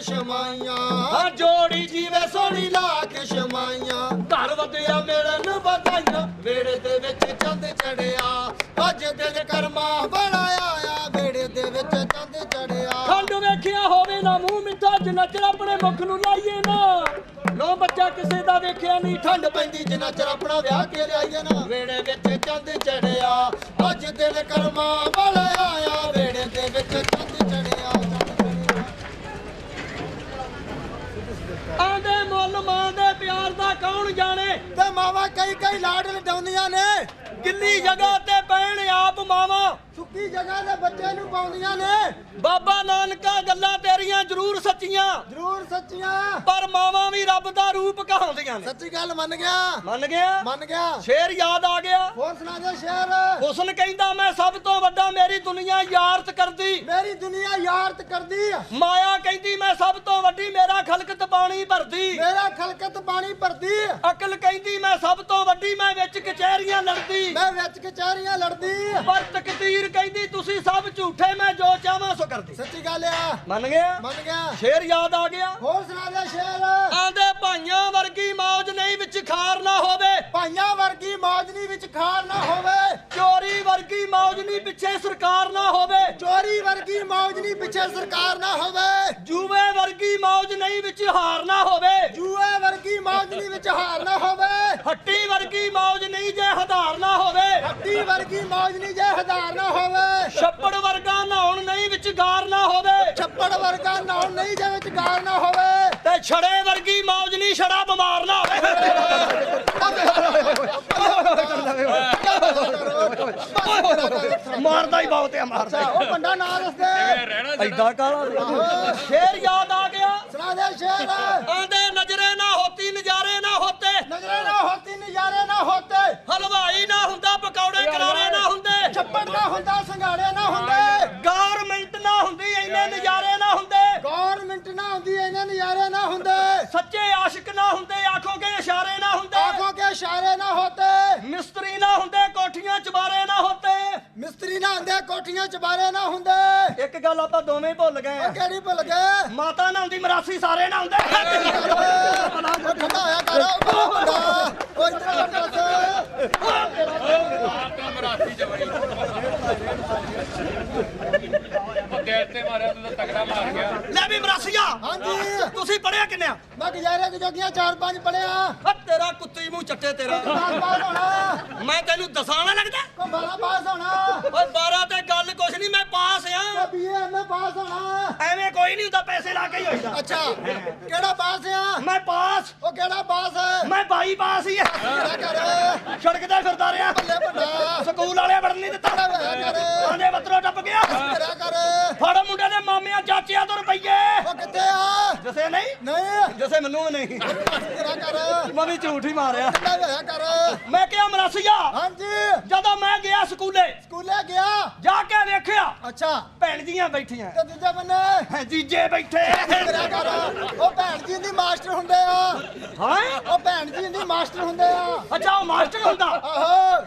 ਕੇ ਸ਼ਮਾਈਆਂ। ਹਾਂ ਜੋੜੀ ਜੀਵੇ ਸੋਹਣੀ ਲਾ ਕੇ ਸ਼ਮਾਈਆਂ। ਘਰ ਵਧਿਆ ਮਿਲਣ ਨੂੰ ਵਧਾਈਆਂ। ਵੇੜੇ ਦੇ ਵਿੱਚ ਚੰਦ ਚੜਿਆ। ਅੱਜ ਦਿਨ ਕਰਮਾ ਬਣਾਇਆ ਆ। ਵੇੜੇ ਦੇ ਵਿੱਚ ਚੰਦ ਚੜਿਆ। ਖੰਡ ਵੇਖਿਆ ਹੋਵੇ ਨਾ ਮੂੰਹ ਮਿੱਠਾ ਜਨਚਰ ਆਪਣੇ ਮੁਖ ਨੂੰ ਲਾਈਏ ਨਾ। ਲੋ ਬੱਚਾ ਕਿਸੇ ਦਾ ਵੇਖਿਆ ਨਹੀਂ ਠੰਡ ਪੈਂਦੀ ਜਿੰਨਾ ਚਿਰ ਆਪਣਾ ਵਿਆਹ ਕੇ ਲਿਆਈਏ ਨਾ। ਵੇੜੇ ਵਿੱਚ ਚੰਦ ਚੜਿਆ। ਅੱਜ ਦਿਨ ਕਰਮਾ ਬਣਾਇਆ ਪਿਆਰ ਦਾ ਕੌਣ ਜਾਣੇ ਤੇ ਮਾਵਾ ਕਈ ਕਈ ਲਾਡ ਲਡਾਉਂਦੀਆਂ ਨੇ। ਗਿੱਲੀ ਜਗ੍ਹਾ ਤੇ ਪੈਣ ਆਪ ਮਾਵਾ। ਸੁੱਕੀ ਜਗ੍ਹਾ ਦੇ ਬੱਚੇ ਨੂੰ ਪਾਉਂਦੀਆਂ ਨੇ। ਬਾਬਾ ਨਾਨਕਾ ਗੱਲਾਂ ਤੇਰੀਆਂ ਜ਼ਰੂਰ ਸੱਚੀਆਂ। ਜ਼ਰੂਰ ਸੱਚੀਆਂ। ਪਰ ਮਾਵਾਂ ਵੀ ਰੱਬ ਦਾ ਰੂਪ ਕਹਾਉਂਦੀਆਂ ਨੇ। ਸੱਚੀ ਗੱਲ ਮੰਨ ਗਿਆ। ਮੰਨ ਗਿਆ? ਮੰਨ ਗਿਆ। ਸ਼ੇਰ ਯਾਦ ਆ ਗਿਆ? ਹੋਰ ਸੁਣਾ ਦੇ ਸ਼ੇਰ। ਹੁਸਨ ਕਹਿੰਦਾ ਮੈਂ ਸਭ ਤੋਂ ਵੱਡਾ ਮੇਰੀ ਦੁਨੀਆ ਯਾਰਤ ਕਰਦੀ। ਮੇਰੀ ਦੁਨੀਆ ਯਾਰਤ ਕਰਦੀ ਮਾਇਆ ਕਹਿੰਦੀ ਮੈਂ ਸਭ ਤੋਂ ਵੱਡੀ ਮੇਰਾ ਖਲਕਤ ਪਾਣੀ ਭਰਦੀ। ਮੇਰਾ ਖਲਕਤ ਪਾਣੀ ਭਰਦੀ। ਅਕਲ ਕਹਿੰਦੀ ਮੈਂ ਸਭ ਤੋਂ ਵੱਡੀ ਮੈਂ ਵਿੱਚ ਕਚਹਿਰੀਆਂ ਲੜਦੀ। ਮੈਂ ਵਿੱਚ ਕਚਹਿਰੀਆਂ ਲੜਦੀ। ਪਰ ਤਕਦੀਰ ਕਹਿੰਦੀ ਤੁਸੀਂ ਸਭ ਝੂਠੇ ਮੈਂ ਜੋ ਚਾਹਾਂ ਸੋ ਕਰਦੀ। ਸੱਚੀ ਗੱਲ ਆ। ਮੰਨ ਗਿਆ? ਮੰਨ ਗਿਆ। ਸ਼ੇਰ ਯਾਦ ਆ ਗਿਆ? ਹੋਰ ਸੁਣਾ ਦੇ ਸ਼ੇਰ। ਆਂਦੇ ਭਾਈਆਂ ਵਰਗੀ ਮੌਜ ਨਹੀਂ ਵਿੱਚ ਖਾਰ ਨਾ ਹੋਵੇ। ਭਾਈਆਂ ਵਰਗੀ ਮੌਜਨੀ ਵਿੱਚ ਖਾਰ ਨਾ ਹੋਵੇ। ਚੋਰੀ ਵਰਗੀ ਮੌਜ ਨਹੀਂ ਪਿੱਛੇ ਸਰਕਾਰ ਨਾ ਹੋਵੇ। ਚੋਰੀ ਵਰਗੀ ਮੌਜਨੀ ਪਿੱਛੇ ਸਰਕਾਰ ਨਾ ਹੋਵੇ। ਜੂਵੇ ਵਰਗੀ ਮੌਜ ਨਹੀਂ ਵਿੱਚ ਹਾਰ ਨਾ ਹੋਵੇ। ਮੌਜਨੀ ਵਿੱਚ ਹਾਰ ਨਾ ਹੋਵੇ। ਹੱਟੀ ਵਰਗੀ ਮੌਜ ਨਹੀਂ ਜੇ ਹਧਾਰ ਨਾ ਹੋਵੇ। ਹੱਡੀ ਵਰਗੀ ਮੌਜਨੀ ਜੇ ਹਜ਼ਾਰ ਨਾ ਹੋਵੇ। ਛੱਪੜ ਵਰਗਾ ਨਹਾਉਣ ਨਹੀਂ ਵਿੱਚ ਗਾਰ ਨਾ ਹੋਵੇ। ਛੱਪੜ ਵਰਗਾ ਨਾਉ ਨਹੀਂ ਜੇ ਵਿੱਚ ਗਾਰ ਨਾ ਹੋਵੇ। ਤੇ ਛੜੇ ਵਰਗੀ ਮੌਜ ਨਹੀਂ ਛੜਾ ਬਿਮਾਰ ਨਾ ਹੋਵੇ। ਮਾਰਦਾ ਹੀ ਬਹੁਤ ਹੈ। ਮਾਰਦਾ ਉਹ ਬੰਦਾ ਨਾ ਦੱਸਦੇ ਐਡਾ ਕਾਲਾ ਸ਼ੇਰ ਯਾਦ ਆ ਗਿਆ। ਸੁਣਾ ਦੇ ਸ਼ੇਰ। ਆਂਦੇ ਨਜ਼ਰੇ ਨਾ ਹੋਤੀ ਨਜ਼ਾਰੇ ਨਾ ਹੋਤੇ ਨਜ਼ਰੇ ਨਾ ਹੋਤੀ ਨਜ਼ਾਰੇ ਨਾ ਹੋਤੇ ਹਲਵਾਈ ਨਾ ਹੁੰਦਾ ਪਕੌੜੇ ਕਰਾਰੇ ਨਾ ਹੁੰਦੇ। ਛੱਪੜ ਨਾ ਹੁੰਦਾ ਸੰਘਾੜੇ ਨਾ ਹੁੰਦੇ। ਗਵਰਨਮੈਂਟ ਨਾ ਹੁੰਦੀ ਇੰਨੇ ਨਜ਼ਾਰੇ ਨਾ ਹੁੰਦੇ। ਗੌਰਮਿੰਟ ਨਾ ਹੁੰਦੀ ਇਹਨਾਂ ਨਜ਼ਾਰੇ ਨਾ ਹੁੰਦੇ। ਸੱਚੇ ਆਸ਼ਿਕ ਨਾ ਹੁੰਦੇ ਆਖੋਂ ਕੇ ਇਸ਼ਾਰੇ ਨਾ ਹੁੰਦੇ। ਆਂਖੋਂ ਕੇ ਇਸ਼ਾਰੇ ਨਾ ਹੋਤੇ ਮਿਸਤਰੀ ਨਾ ਹੁੰਦੇ ਕੋਠੀਆਂ ਚਬਾਰੇ ਹੁੰਦੇ ਕੋਠੀਆਂ ਚਬਾਰੇ ਨਾ ਹੁੰਦੇ। ਇੱਕ ਗੱਲ ਆਪਾਂ ਦੋਵੇਂ ਭੁੱਲ ਗਏ ਉਹ ਕਿਹੜੀ ਭੁੱਲ ਗਏ? ਮਾਤਾ ਨਾ ਹੁੰਦੀ ਮਰਾਸੀ ਸਾਰੇ ਨਾ ਹੁੰਦੇ ਉਹ ਠੰਡਾ ਹੋਇਆ ਕਰ ਉਹ ਬੰਦਾ ਉਹ ਇੱਧਰ ਦੱਸ ਦਿਲ ਤੇ ਮਾਰਿਆ ਤੂੰ ਤਾਂ ਤਗੜਾ ਮਾਰ ਗਿਆ ਲੈ ਵੀ ਮਰਾਸੀਆ। ਹਾਂਜੀ। ਤੁਸੀਂ ਪੜਿਆ ਕਿੰਨਿਆ ਮੈਂ ਗੁਜ਼ਾਰੇ ਜੋਗੀਆਂ ਚਾਰ ਪੰਜ ਪੜਿਆ ਆ ਤੇਰਾ ਕੁੱਤੀ ਮੂੰਹ ਚੱਟੇ ਤੇਰਾ। ਹੋਣਾ। ਮੈਂ ਤੈਨੂੰ ਦਸਾਣਾ ਲੱਗਦਾ? ਕੋ ਬਾਰਾ ਪਾਸ ਹੋਣਾ। ਐਵੇਂ ਕੋਈ ਨਹੀਂ ਹੁੰਦਾ ਪੈਸੇ ਲਾ ਕੇ ਹੀ ਹੋਈਦਾ ਅੱਛਾ ਕਿਹੜਾ ਪਾਸ ਆ? ਮੈਂ ਪਾਸ। ਉਹ ਕਿਹੜਾ ਪਾਸ ਹੈ ਮੈਂ ਬਾਈ ਪਾਸ ਹੀ ਆ। ਕਿਹੜਾ ਕਰ ਸੜਕ ਤੇ ਫਿਰਦਾ ਰਿਹਾ। ਬੱਲੇ ਵੱਡਾ ਸਕੂਲ ਵਾਲੇ ਵੜਨ ਨਹੀਂ ਦਿੱਤਾ। ਕਿਹੜਾ ਕਰ ਆਂਦੇ ਬੱਤਰੋ ਟੱਪ ਗਿਆ। ਕਿਹੜਾ ਕਰ ਫੜ ਮੁੰਡੇ ਦੇ ਮਾਮਿਆਂ ਚਾਚਿਆਂ ਤੋਂ ਰੁਪਈਏ। ਉਹ ਕਿੱਥੇ ਆ? ਜਸੇ ਨਹੀਂ? ਨਹੀਂ। ਜਸੇ ਮੈਨੂੰ ਵੀ ਨਹੀਂ। ਕਿਹੜਾ ਕਰ ਮੈਂ ਵੀ ਝੂਠ ਹੀ ਮਾਰਿਆ। ਕਿਹੜਾ ਕਰ ਮੈਂ ਕਿਹਾ ਮਰਾਸੀਆ। ਹਾਂਜੀ। ਜਦੋਂ ਮੈਂ ਸਕੂਲੇ? ਸਕੂਲੇ ਗਿਆ। ਜਾ ਕੇ ਵੇਖਿਆ। ਅੱਛਾ। ਭੈਣ ਜੀਆਂ ਬੈਠੀਆਂ। ਤੇ ਦੂਜੇ ਬੰਨੇ ਹੈ। ਜੀਜੇ ਬੈਠੇ। ਕਿਹੜਾ ਕਰ ਉਹ ਭੈਣ ਜੀ ਦੀ ਮਾਸਟਰ ਹੁੰਦੇ ਆ। ਹਾਂ? ਉਹ ਭੈਣ ਜੀ ਦੀ ਮਾਸਟਰ ਹੁੰਦੇ ਆ। ਅੱਛਾ ਉਹ ਮਾਸਟਰ ਹੁੰਦਾ। ਆਹੋ।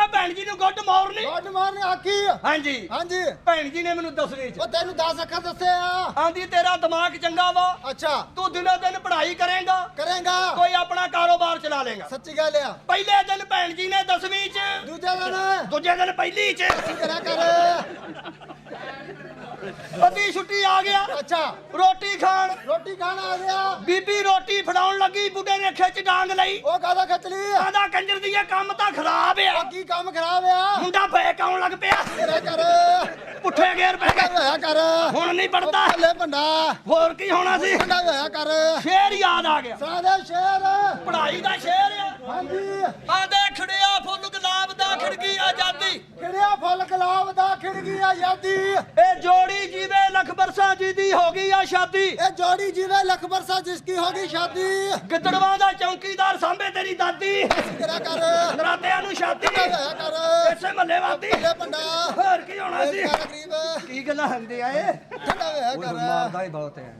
ਮੈਂ ਭੈਣ ਜੀ ਨੂੰ ਗੁੱਡ ਮਾਰਨਿੰਗ। ਗੁੱਡ ਮਾਰਨਿੰਗ ਆਖੀ ਹਾਂਜੀ। ਹਾਂਜੀ। ਭੈਣ ਜੀ ਨੇ ਮੈਨੂੰ ਦੱਸਣੀ ਚ ਉਹ ਤੈਨੂੰ 10 ਅੱਖਰ ਦੱਸੇ ਆ। ਆਂਦੀ ਤੇਰਾ ਦਿਮਾਗ ਚੰਗਾ ਵਾ। ਅੱਛਾ। ਤੂੰ ਦਿਨੋ ਦਿਨ ਪੜ੍ਹਾਈ ਕਰੇਗਾ। ਕਰੇਗਾ। ਕੋਈ ਆਪਣਾ ਕਾਰੋਬਾਰ ਚਲਾ ਲੇਗਾ। ਸੱਚੀ ਗੱਲ ਆ। ਪਹਿਲੇ ਦਿਨ ਭੈਣ ਜੀ ਨੇ 10ਵੀਂ ਚ। ਦੂਜੇ ਦਿਨ। ਦੂਜੇ ਦਿਨ ਪਹਿਲੀ ਚ। ਕਿਹੜਾ ਕਰ। ਅੱਧੀ ਛੁੱਟੀ ਆ ਗਿਆ। ਅੱਛਾ। ਰੋਟੀ ਖਾਣ। ਰੋਟੀ ਖਾਣ ਆ ਗਿਆ। ਬੀਬੀ ਰੋਟੀ ਫੜਾਉਣ ਲੱਗੀ ਬੁੱਢੇ ਨੇ ਖਿੱਚ ਡਾਂਗ ਲਈ। ਉਹ ਕਾਦਾ ਖਿੱਚ ਲਈ ਆਂਦਾ ਕੰਜਰ ਦੀ ਇਹ ਕੰਮ ਤਾਂ ਖਰਾਬ ਆ। ਕੀ ਕੰਮ ਖਰਾਬ ਆ? ਮੁੰਡਾ ਫੇਕ ਆਉਣ ਲੱਗ ਪਿਆ। ਕਿਹੜਾ ਕਰ। ਪੁੱਠੇ ਗੇਰ ਪੈ ਗਏ। ਹੋਇਆ ਕਰ। ਹੁਣ ਨਹੀਂ ਪੜਦਾ। ਬੱਲੇ ਭੰਡਾ। ਹੋਰ ਕੀ ਹੋਣਾ ਸੀ? ਕਿਹੜਾ ਹੋਇਆ ਕਰ। ਸ਼ੇਰ ਯਾਦ ਆ ਗਿਆ। ਸਾਦੇ ਸ਼ੇਰ। ਪੜ੍ਹਾਈ ਦਾ ਸ਼ੇਰ ਆ। ਹਾਂਜੀ। ਆਂਦੇ ਖੜਿਆ ਫੁੱਲ ਗੁਲਾਬ ਦਾ ਖਿੜਕੀ ਆਜ਼ਾਦੀ। ਕਿਹੜਿਆ ਫੁੱਲ ਗੁਲਾਬ ਦਾ ਖਿੜ ਗਈ ਆ ਯਾਦੀ। ਇਹ ਜੋੜੀ ਜੀਵੇ ਲੱਖ ਬਰਸਾਂ ਜੀ ਦੀ ਹੋ ਗਈ ਆ ਸ਼ਾਦੀ। ਇਹ ਜੋੜੀ ਜਿਵੇਂ ਲੱਖ ਬਰਸਾ ਜਿਸ ਕੀ ਹੋਗੀ ਸ਼ਾਦੀ। ਗਿੱਦੜਵਾਂ ਦਾ ਚੌਂਕੀਦਾਰ ਸਾਂਭੇ ਤੇਰੀ ਦਾਦੀ। ਕਿਹੜਾ ਕਰ ਨਰਾਤਿਆਂ ਨੂੰ ਸ਼ਾਦੀ। ਕਰ ਇਸੇ ਮੱਲੇ ਵਾਦੀ। ਭੰਡਾ। ਹੋਰ ਕੀ ਹੋਣਾ ਸੀ ਕੀ ਗੱਲਾਂ ਹੁੰਦੇ ਆ ਇਹ? ਠੰਡਾ ਹੋਇਆ ਕਰ ਹੀ ਬਹੁਤ ਹੈ।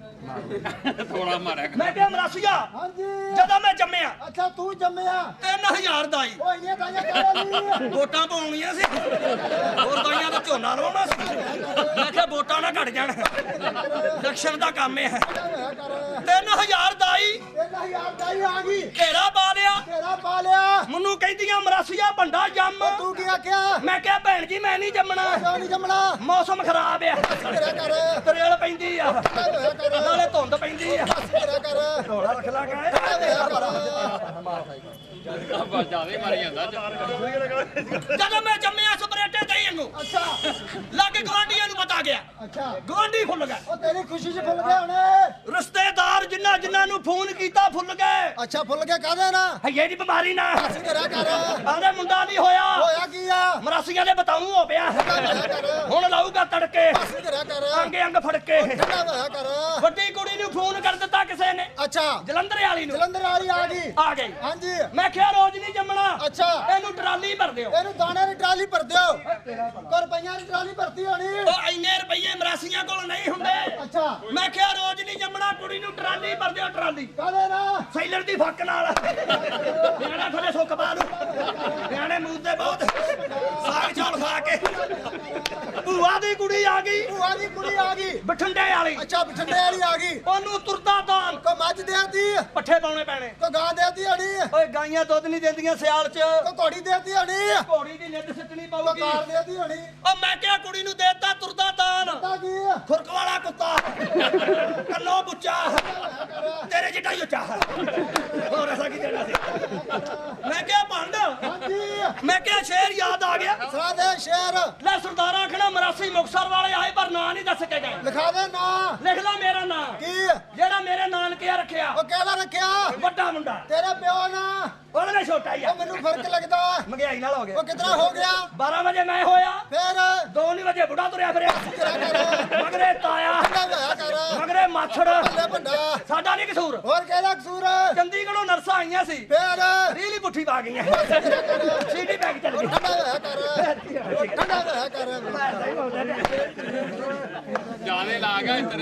ਥੋੜਾ ਮਾਰਿਆ ਕਰ। ਮੈਂ ਕਿਹਾ ਮਰਾਸੀਆ ਹਾਂਜੀ। ਜਦੋਂ ਮੈਂ ਜੰਮਿਆ। ਅੱਛਾ ਤੂੰ ਜੰਮਿਆ। 3000 ਦਾ ਹੀ। ਉਹ ਇਹਨੇ ਤਾਂ ਵੋਟਾਂ ਪਾਉਣੀਆਂ ਸੀ। ਹੋਰ ਦਵਾਈਆਂ ਦਾ ਝੋਨਾ ਲਵਾਉਣਾ ਸੀ। ਮੈਂ ਕਿਹਾ ਵੋਟਾਂ ਨਾ ਘਟ ਜਾਣ। ਇਲੈਕਸ਼ਨ ਦਾ ਕੰਮ ਇਹ ਹੈ। 3000 ਦਾਈ। ਇਹਨਾਂ ਯਾਰ ਦਾਈ ਆ ਗਈ। ਘੇਰਾ ਪਾ ਲਿਆ। ਤੇਰਾ ਪਾ ਲਿਆ। ਮੈਨੂੰ ਕਹਿੰਦੀਆਂ ਮਰਾਸੀਆ ਭੰਡਾ ਜੰਮ। ਤੂੰ ਕੀ ਆਖਿਆ? ਮੈਂ ਕਿਹਾ ਭੈਣ ਜੀ ਮੈਂ ਨਹੀਂ ਜੰਮਣਾ। ਕਿਉਂ ਨਹੀਂ ਜੰਮਣਾ? ਮੌਸਮ ਖਰਾਬ ਆ। ਤਰੇਲ ਪੈਂਦੀ ਆ। ਨਾਲੇ ਧੁੰਦ ਪੈਂਦੀ ਆ। ਢੋਲਾ ਰੱਖ ਲਾ ਕਾ ਹੋਇਆ ਕਰ ਜਾਵੇ ਮਾਰੀ ਜਾਂਦਾ। ਜਦੋਂ ਮੈਂ ਜੰਮਿਆ ਇਹਨੂੰ ਅੱਛਾ। ਲਾਗੇ ਗਵਾਂਢੀਆਂ ਨੂੰ ਪਤਾ ਗਿਆ। ਅੱਛਾ। ਗਵਾਂਢੀ ਫੁੱਲ ਗਏ ਉਹ ਤੇਰੀ ਖੁਸ਼ੀ 'ਚ ਫੁੱਲ ਗਏ ਹੁਣੇ। ਰਿਸ਼ਤੇਦਾਰ ਜਿਨ੍ਹਾਂ ਜਿਨ੍ਹਾਂ ਨੂੰ ਫੋਨ ਕੀਤਾ ਫੁੱਲ ਗਏ। ਅੱਛਾ ਫੁੱਲ ਗਏ ਕਾਹਦੇ ਨਾ ਹਈਏ ਦੀ ਬਿਮਾਰੀ ਨਾ ਅਸੀਂ ਤੇਰਾ ਕਰ। ਆਂਦੇ ਮੁੰਡਾ ਨਹੀਂ ਹੋਇਆ। ਹੋਇਆ ਕੀ ਆ? ਮਰਾਸੀਆਂ ਦੇ ਬਤਾਉ ਹੋ ਪਿਆ। ਹੁਣ ਲਾਊਗਾ ਤੜਕੇ। ਅਸੀਂ ਤੇਰਾ ਕਰ। ਅੰਗ ਅੰਗ ਫੜ ਕੇ। ਵੱਡੀ ਕੁੜੀ ਨੂੰ ਫੋਨ ਕਰ ਦਿੱਤਾ ਕਿਸੇ ਨੇ। ਅੱਛਾ। ਜਲੰਧਰ ਵਾਲੀ ਨੂੰ। ਜਲੰਧਰ ਵਾਲੀ ਆ ਗਈ। ਆ ਗਈ। ਹਾਂਜੀ। ਮੈਂ ਕਿਹਾ ਰੋਜ਼ ਨਹੀਂ ਜੰਮਣਾ। ਅੱਛਾ। ਇਹਨੂੰ ਟਰਾਲੀ ਭਰ ਦਿਓ। ਇਹਨੂੰ ਦਾਣੇ ਦੀ ਟਰਾਲੀ ਭਰ ਦਿਓ। ਕੋ ਰੁਪਈਆਂ ਦੀ ਟਰਾਲੀ ਭਰਤੀ ਹੋਣੀ। ਉਹ ਇੰਨੇ ਰੁਪਈਏ ਮਰਾਸੀਆਂ ਕੋਲ ਨਹੀਂ ਹੁੰਦੇ। ਅੱਛਾ। ਮੈਂ ਕਿਹਾ ਰੋਜ਼ ਨਹੀਂ ਜੰਮਣਾ ਕੁੜੀ ਨੂੰ ਟਰਾਲੀ ਭਰ ਦਿਓ ਟਰਾਲੀ। ਕਾਹਦੇ ਨਾ ਸੈਲਰ ਦੀ ਫੱਕ ਨਾਲ। ਨਿਆਣਾ ਥੋੜੇ ਸੁੱਕ ਪਾ ਲੂ ਨਿਆਣੇ ਤੇ ਬਹੁਤ ਸਾਗ ਚੌਲ ਖਾ ਕੇ। ਭੂਆ ਦੀ ਕੁੜੀ ਆ ਗਈ। ਭੂਆ ਦੀ ਕੁੜੀ ਆ ਗਈ। ਬਠਿੰਡੇ ਵਾਲੀ। ਅੱਛਾ ਬਠਿੰਡੇ ਵਾਲੀ ਆ ਗਈ। ਉਹਨੂੰ ਤੁਰਦਾ ਦਾਨ। ਕੋ ਮੱਝ ਦੇਤੀ? ਪੱਠੇ ਪਾਉਣੇ ਪੈਣੇ। ਕੋ ਗਾਂ ਦੇਤੀ ਹੋਣੀ? ਓਏ ਗਾਈਆਂ ਦੁੱਧ ਨਹੀਂ ਦਿੰਦੀਆਂ ਸਿਆਲ 'ਚ। ਕੋ ਘੋੜੀ ਦੇਤੀ ਹੋਣੀ? ਘੋੜੀ ਦੀ ਨਿੱਦ ਸਿੱਟਣੀ ਦੇਤੀ ਹੋਣੀ। ਓ ਮੈਂ ਕਿਹਾ ਕੁੜੀ ਨੂੰ ਦੇਤਾ ਤੁਰਦਾ ਦਾਨ ਤਾਂ ਕੀ ਖੁਰਕ ਵਾਲਾ ਕੁੱਤਾ। ਕੰਨੋਂ ਬੁੱਚਾ। ਤੇਰੇ ਜਿੱਡਾ ਹੀ ਉੱਚਾ ਹੋਰ ਐਸਾ ਕੀ ਦੇਣਾ ਸੀ ਮੈਂ ਕਿਹਾ ਭੰਡ ਹਾਂਜੀ ਕਿਹਾ ਸ਼ੇਰ ਯਾਦ ਆ ਗਿਆ। ਸਰਾ ਦੇ ਸ਼ੇਰ ਲੈ ਸਰਦਾਰਾਂ ਆਖਣਾ ਮਰਾਸੀ ਮੁਕਸਰ ਵਾਲੇ ਆਏ ਪਰ ਨਾਂ ਨਹੀਂ ਦੱਸ ਕੇ ਗਏ। ਲਿਖਾ ਦੇ ਨਾਂ। ਲਿਖ ਲੈ ਮੇਰਾ ਨਾਂ। ਕੀ? ਜਿਹੜਾ ਮੇਰੇ ਨਾਨਕੇ ਰੱਖਿਆ। ਉਹ ਕਿਹੜਾ ਰੱਖਿਆ? ਵੱਡਾ ਮੁੰਡਾ। ਤੇਰੇ ਪਿਓ ਨਾ। ਨਾਲ ਛੋਟਾ ਹੀ ਆ। ਮੈਨੂੰ ਫ਼ਰਕ ਲੱਗਦਾ। ਮਹਿੰਗਾਈ ਨਾਲ ਹੋ ਗਿਆ। ਉਹ ਕਿਤਨਾ ਹੋ ਗਿਆ? 12 ਵਜੇ ਮੈਂ ਹੋਇਆ। ਫੇਰ? 2 ਵਜੇ ਬੁੱਢਾ ਤੁਰਿਆ ਫਿਰਿਆ। ਮਗਰੇ ਤਾਇਆ। ਠੰਡਾ ਹੋਇਆ ਕਰ। ਮਗਰੇ ਮਾਛੜ। ਬੱਲੇ ਵੱਡਾ ਸਾਡਾ ਨਹੀਂ ਕਸੂਰ। ਹੋਰ ਕਿਹੜਾ ਕਸੂਰ? ਚੰਡੀਗੜ੍ਹੋਂ ਨਰਸਾਂ ਆਈਆਂ ਸੀ। ਫੇਰ? ਰੀਲੀ ਪੁੱਠੀ ਪਾ ਗਈਆਂ। ਸੀਡੀ ਬੈਗ ਚੱਲ ਗਈ। ਠੰਡਾ ਹੋਇਆ ਕਰ। ਠੰਡਾ ਹੋਇਆ ਕਰ। ਜਾਵੇ ਲਾ ਗਿਆ ਇੱਧਰ।